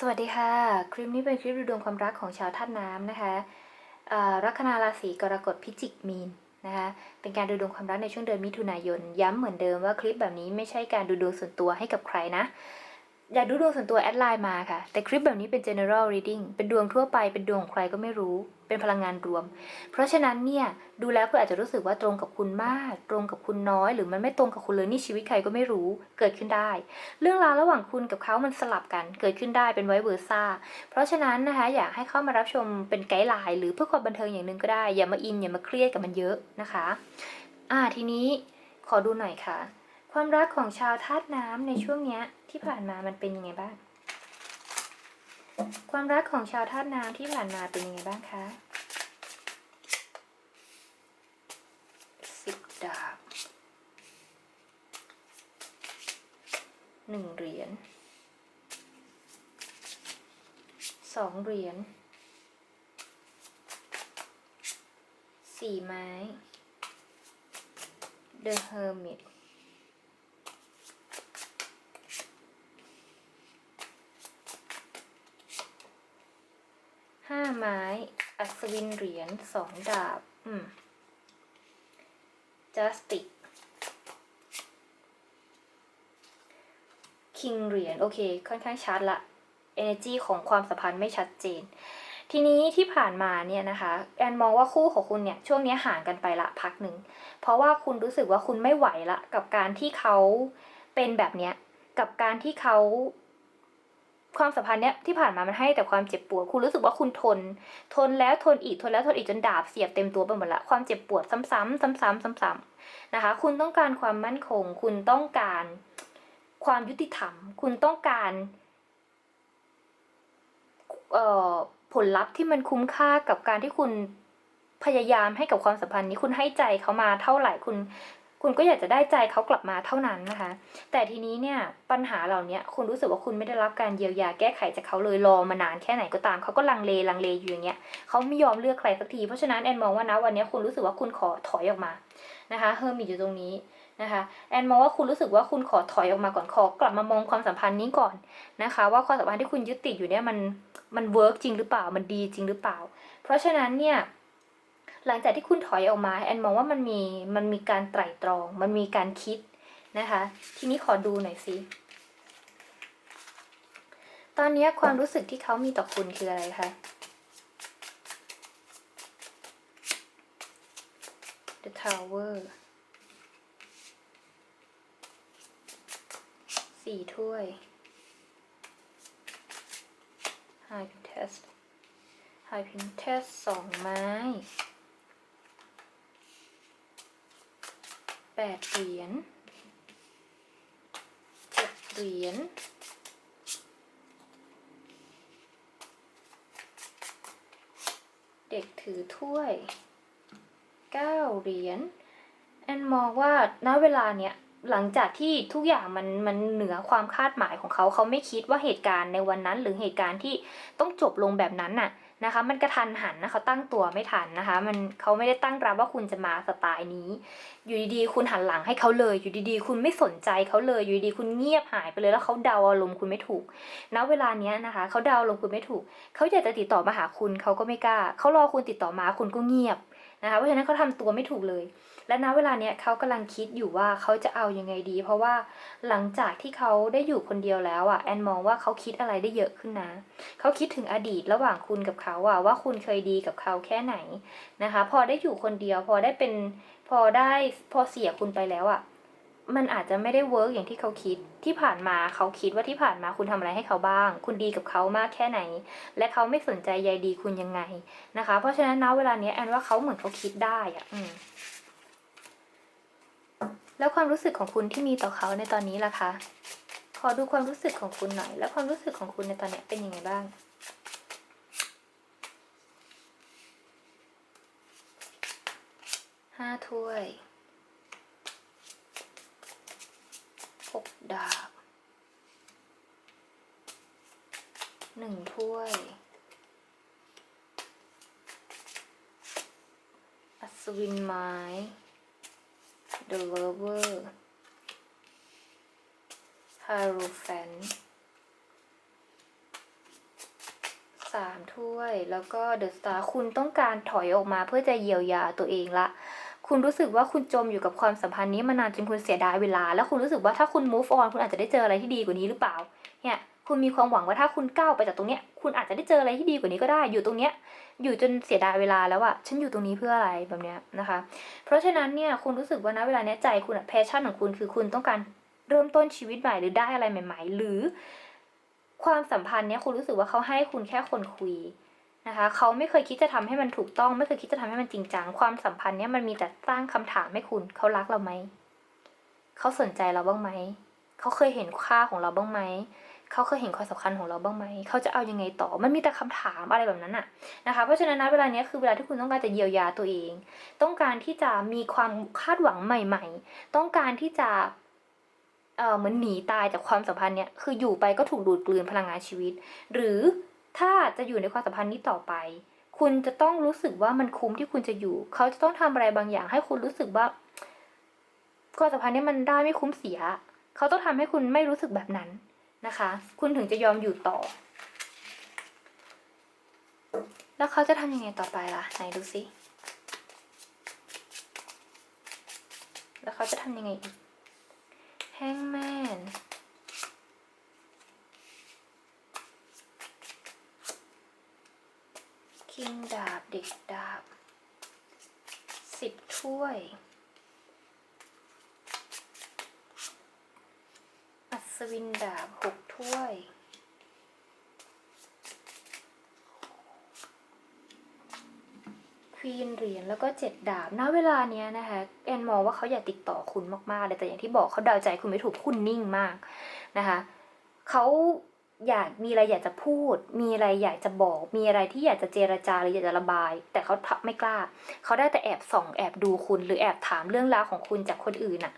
สวัสดีค่ะ คลิปนี้เป็นคลิปดูดวงความรักของชาวธาตุน้ำนะคะรัคนาราศีกรกฎพิจิกมีนนะคะ เป็นการดูดวงความรักในช่วงเดือนมิถุนายน ย้ำเหมือนเดิมว่าคลิปแบบนี้ไม่ใช่การดูดวงส่วนตัวให้กับใครนะ อยากดูดวงส่วนตัวแอดไลน์มาค่ะ แต่คลิปแบบนี้เป็น general reading เป็นดวงทั่วไปเป็นดวงของใครก็ไม่รู้ เป็นพลังงานรวม เพราะฉะนั้นเนี่ยดูแล้วคุณอาจจะรู้สึกว่าตรงกับคุณมาก ตรงกับคุณน้อย หรือมันไม่ตรงกับคุณเลยนี่ชีวิตใครก็ไม่รู้เกิดขึ้นได้ เรื่องราวระหว่างคุณกับเขามันสลับกันเกิดขึ้นได้เป็นไวเวอร์ซ่าเพราะฉะนั้นนะคะอยากให้เข้ามารับชมเป็นไกด์ไลน์หรือเพื่อความบันเทิงอย่างหนึ่งก็ได้อย่ามาอินอย่ามาเครียดกับมันเยอะนะคะ อ่าทีนี้ขอดูหน่อยค่ะ ความรักของชาวธาตุน้ำในช่วงเนี้ยที่ผ่านมามันเป็นยังไงบ้าง ความรักของชาวธาตุน้ำที่ผ่านมาเป็นยังไงบ้างคะสิบดาบหนึ่งเหรียญสองเหรียญสี่ไม้ The Hermit ห้าไม้ อั ศวินเหรียญสองดาบ อืม Justice King เหรียญโอเค ค่อนข้างชัดละ energy ของความสัมพันธ์ไม่ชัดเจน ทีนี้ที่ผ่านมาเนี่ยนะคะแอนมองว่าคู่ของคุณเนี่ยช่วงนี้ห่างกันไปละพักหนึ่ง เพราะว่าคุณรู้สึกว่าคุณไม่ไหวละ กับการที่เขาเป็นแบบเนี้ยกับการที่เขา ความสัมพันธ์เนี้ยที่ผ่านมามันให้แต่ความเจ็บปวด คุณรู้สึกว่าคุณทน ทนแล้วทนอีกทนแล้วทนอีกจนดาบเสียบเต็มตัวไปหมดละความเจ็บปวดซ้ำๆซ้ำๆซ้ำๆนะคะ คุณต้องการความมั่นคง คุณต้องการความยุติธรรม คุณต้องการเอ่อผลลัพธ์ที่มันคุ้มค่ากับการที่คุณพยายามให้กับความสัมพันธ์นี้คุณให้ใจเขามาเท่าไหร่คุณ คุณก็อยากจะได้ใจเขากลับมาเท่านั้นนะคะ แต่ทีนี้เนี่ยปัญหาเหล่านี้คุณรู้สึกว่าคุณไม่ได้รับการเยียวยาแก้ไขจากเขาเลยรอมานานแค่ไหนก็ตามเขาก็ลังเลลังเลอยู่อย่างเงี้ยเขาไม่ยอมเลือกใครสักทีเพราะฉะนั้นแอนมองว่านะวันนี้คุณรู้สึกว่าคุณขอถอยออกมานะคะเฮอร์มิตอยู่ตรงนี้นะคะแอนมองว่าคุณรู้สึกว่าคุณขอถอยออกมาก่อนขอกลับมามองความสัมพันธ์นี้ก่อนนะคะ ว่าความสัมพันธ์ที่คุณยึดติดอยู่เนี่ยมันมันเวิร์กจริงหรือเปล่ามันดีจริงหรือเปล่า เพราะฉะนั้นเนี่ย หลังจากที่คุณถอยออกมาแอนมองว่ามันมีมันมีการไตร่ตรอง มันมีการคิดนะคะ ทีนี้ขอดูหน่อยสิตอนนี้ความรู้สึกที่เขามีต่อคุณคืออะไรคะ The Tower สี่ถ้วย High Contest High Contest สองไม้ แปดเหรียญเจ็ดเหรียญเด็กถือถ้วยเก้าเหรียญแอนมองว่าณเวลาเนี้ยหลังจากที่ทุกอย่างมันมันเหนือความคาดหมายของเขาเขาไม่คิดว่าเหตุการณ์ในวันนั้น หรือเหตุการณ์ที่ต้องจบลงแบบนั้นน่ะ นะคะ มันกระทันหันนะเขาตั้งตัวไม่ทันนะคะ มันเขาไม่ได้ตั้งรับว่าคุณจะมาสไตล์นี้ อยู่ดีๆ คุณหันหลังให้เขาเลย อยู่ดีๆ คุณไม่สนใจเขาเลย อยู่ดีๆ คุณเงียบหายไปเลยแล้วเขาเดาอารมณ์คุณไม่ถูก ณ เวลาเนี้ยนะคะ เขาเดาอารมณ์คุณไม่ถูก เขาอยากจะติดต่อมาหาคุณเขาก็ไม่กล้า เขารอคุณติดต่อมาคุณก็เงียบนะคะ เพราะฉะนั้นเขาทำตัวไม่ถูกเลย และณเวลาเนี้ยเขากำลังคิดอยู่ว่าเขาจะเอายังไงดี เพราะว่าหลังจากที่เขาได้อยู่คนเดียวแล้วอะแอนมองว่าเขาคิดอะไรได้เยอะขึ้นนะเขาคิดถึงอดีตระหว่างคุณกับเขาอะว่าคุณเคยดีกับเขาแค่ไหนนะคะ พอได้อยู่คนเดียวพอได้เป็นพอได้พอเสียคุณไปแล้วอะมันอาจจะไม่ได้เวิร์กอย่างที่เขาคิดที่ผ่านมาเขาคิดว่าที่ผ่านมาคุณทำอะไรให้เขาบ้าง คุณดีกับเขามากแค่ไหน และเขาไม่สนใจใยดีคุณยังไงนะคะ เพราะฉะนั้นณเวลาเนี้ยแอนว่าเขาเหมือนเขาคิดได้อะอืม แล้วความรู้สึกของคุณที่มีต่อเขาในตอนนี้ล่ะคะ ขอดูความรู้สึกของคุณหน่อย แล้วความรู้สึกของคุณในตอนนี้เป็นยังไงบ้าง ห้าถ้วย หกดาบ หนึ่งถ้วย อัศวินไม้ The Lover Hierophant ามถ้วยแล้วก็เดอะสตาร์คุณต้องการถอยออกมาเพื่อจะเยียวยาตัวเองละคุณรู้สึกว่าคุณจมอยู่กับความสัมพันธ์นี้มานานจนคุณเสียดายเวลา แล้วคุณรู้สึกว่าถ้าคุณ move on คุณอาจจะได้เจออะไรที่ดีกว่านี้หรือเปล่า เนี่ย คุณมีความหวังว่าถ้าคุณก้าวไปจากตรงเนี้ย คุณอาจจะได้เจออะไรที่ดีกว่านี้ก็ได้ อยู่ตรงเนี้ย อยู่จนเสียดายเวลาแล้วอะฉันอยู่ตรงนี้เพื่ออะไรแบบเนี้ยนะคะ เพราะฉะนั้นเนี่ยคุณรู้สึกว่านะเวลาเนี้ยใจคุณอะแพชชั่นของคุณคือคุณต้องการเริ่มต้นชีวิตใหม่หรือได้อะไรใหม่ ๆ หรือความสัมพันธ์เนี้ยคุณรู้สึกว่าเขาให้คุณแค่คนคุยนะคะเขาไม่เคยคิดจะทำให้มันถูกต้อง ไม่เคยคิดจะทำให้มันจริงจังความสัมพันธ์เนี้ยมันมีแต่สร้างคำถามให้คุณเขารักเราไหมเขาสนใจเราบ้างไหมเขาเคยเห็นค่าของเราบ้างไหม เขาเคยเห็นความสำคัญของเราบ้างไหม เขาจะเอายังไงต่อ มันมีแต่คำถามอะไรแบบนั้นอะนะคะ เพราะฉะนั้นนะเวลาเนี้ยคือเวลาที่คุณต้องการจะเยียวยาตัวเอง ต้องการที่จะมีความคาดหวังใหม่ ๆ ต้องการที่จะเอ่อเหมือนหนีตายจากความสัมพันธ์เนี่ยคืออยู่ไปก็ถูกดูดกลืนพลังงานชีวิต หรือถ้าจะอยู่ในความสัมพันธ์นี้ต่อไป คุณจะต้องรู้สึกว่ามันคุ้มที่คุณจะอยู่ เขาจะต้องทำอะไรบางอย่าง ให้คุณรู้สึกว่าความสัมพันธ์นี้มันได้ไม่คุ้มเสีย เขาต้องทำให้คุณไม่รู้สึกแบบนั้น นะคะ คุณถึงจะยอมอยู่ต่อ แล้วเขาจะทำยังไงต่อไปล่ะ ไหนดูสิแล้วเขาจะทำยังไงอีกแฮงแมนคิงดาบเด็กดาบสิบถ้วย อั ศวินดาบหกถ้วย ควีนเหรียญแล้วก็เจ็ดดาบ ณ เวลาเนี้ยนะคะ แอนมองว่าเขาอยากติดต่อคุณมากๆเลยแต่อย่างที่บอกเขาเดาใจคุณไม่ถูกคุณนิ่งมากนะคะเขา อยากมีอะไรอยากจะพูด มีอะไรอยากจะบอก มีอะไรที่อยากจะเจรจาหรืออยากจะระบาย แต่เขาไม่กล้า เขาได้แต่แอบส่องแอบดูคุณหรือแอบถามเรื่องราวของคุณจากคนอื่นอะ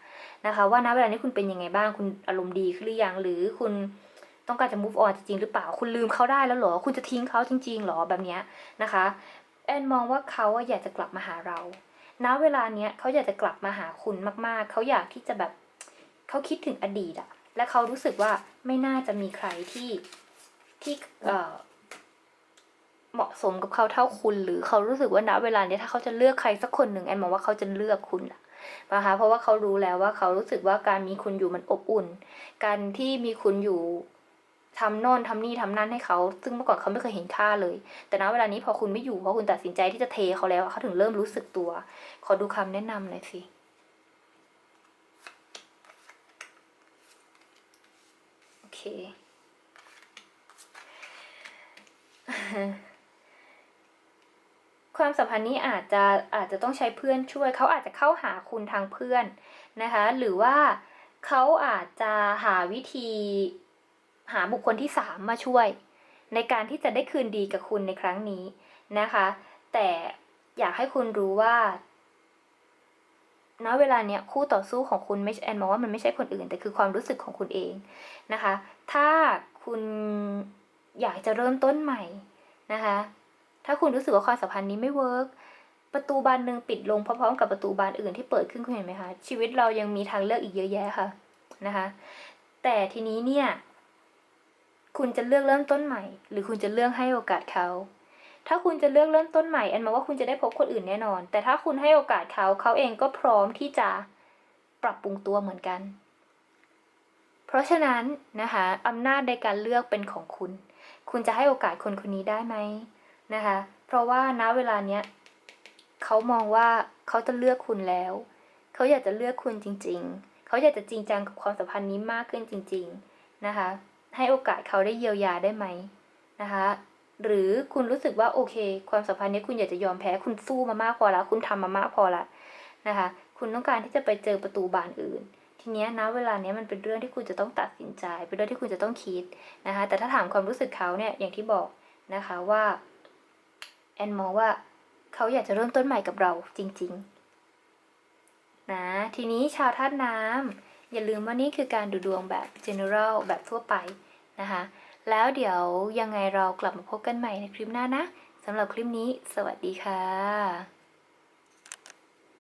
นะคะ ว่าณเวลานี้คุณเป็นยังไงบ้างคุณอารมณ์ดีขึ้นหรือยังหรือคุณต้องการจะ move on จริงๆหรือเปล่าคุณลืมเขาได้แล้วหรอ คุณจะทิ้งเขาจริงๆหรอแบบนี้นะคะแอนมองว่าเขาอะอยากจะกลับมาหาเราณเวลาเนี้ยเขาอยากจะกลับมาหาคุณมาก ๆ เขาอยากที่จะแบบเขาคิดถึงอดีตอะ และเขารู้สึกว่าไม่น่าจะมีใครที่ที่เหมาะสมกับเขาเท่าคุณ หรือเขารู้สึกว่าณเวลาเนี้ยถ้าเขาจะเลือกใครสักคนหนึ่งแอนมองว่าเขาจะเลือกคุณอะนะคะเพราะว่าเขารู้แล้วว่าเขารู้สึกว่าการมีคุณอยู่มันอบอุ่น การที่มีคุณอยู่ทำโน่นทำนี่ทำนั่นให้เขา ซึ่งเมื่อก่อนเขาไม่เคยเห็นค่าเลย แต่ณเวลานี้พอคุณไม่อยู่เพราะคุณตัดสินใจที่จะเทเขาแล้วเขาถึงเริ่มรู้สึกตัว ขอดูคำแนะนำหน่อยสิ โอเคความสัมพันธ์นี้อาจจะอาจจะต้องใช้เพื่อนช่วย เขาอาจจะเข้าหาคุณทางเพื่อนนะคะ หรือว่าเขาอาจจะหาวิธีหาบุคคลที่สามมาช่วย ในการที่จะได้คืนดีกับคุณในครั้งนี้นะคะ แต่อยากให้คุณรู้ว่า ณเวลาเนี้ยคู่ต่อสู้ของคุณไม่แอนมองว่ามันไม่ใช่คนอื่น แต่คือความรู้สึกของคุณเองนะคะ ถ้าคุณอยากจะเริ่มต้นใหม่นะคะ ถ้าคุณรู้สึกว่าความสัมพันธ์นี้ไม่เวิร์กประตูบานหนึ่งปิดลงพร้อมๆกับประตูบานอื่นที่เปิดขึ้นคุณเห็นไหมคะ ชีวิตเรายังมีทางเลือกอีกเยอะแยะค่ะนะคะ แต่ทีนี้เนี่ย คุณจะเลือกเริ่มต้นใหม่ หรือคุณจะเลือกให้โอกาสเขา ถ้าคุณจะเลือกเริ่มต้นใหม่แอนมองว่าคุณจะได้พบคนอื่นแน่นอน แต่ถ้าคุณให้โอกาสเขาเขาเองก็พร้อมที่จะปรับปรุงตัวเหมือนกัน เพราะฉะนั้นนะคะอำนาจในการเลือกเป็นของคุณ คุณจะให้โอกาสคนคนนี้ได้ไหมนะคะ เพราะว่าณเวลาเนี้ยเขามองว่าเขาจะเลือกคุณแล้ว เขาอยากจะเลือกคุณจริง ๆ เขาอยากจะจริงจังกับความสัมพันธ์นี้มากขึ้นจริง ๆนะคะ ให้โอกาสเขาได้เยียวยาได้ไหมนะคะ หรือคุณรู้สึกว่าโอเค ความสัมพันธ์นี้คุณอยากจะยอมแพ้คุณสู้มามากพอแล้วคุณทำมามากพอละนะคะ คุณต้องการที่จะไปเจอประตูบานอื่น ทีเนี้ยนะเวลาเนี้ยมันเป็นเรื่องที่คุณจะต้องตัดสินใจ เป็นเรื่องที่คุณจะต้องคิดนะคะ แต่ถ้าถามความรู้สึกเขาเนี่ยอย่างที่บอกนะคะว่าแอนมองว่าเขาอยากจะเริ่มต้นใหม่กับเราจริง ๆ นะ ทีนี้ชาวธาตุน้ำอย่าลืมว่านี่คือการดูดวงแบบ general แบบทั่วไปนะคะ แล้วเดี๋ยวยังไงเรากลับมาพบกันใหม่ในคลิปหน้านะสำหรับคลิปนี้ สวัสดีค่ะ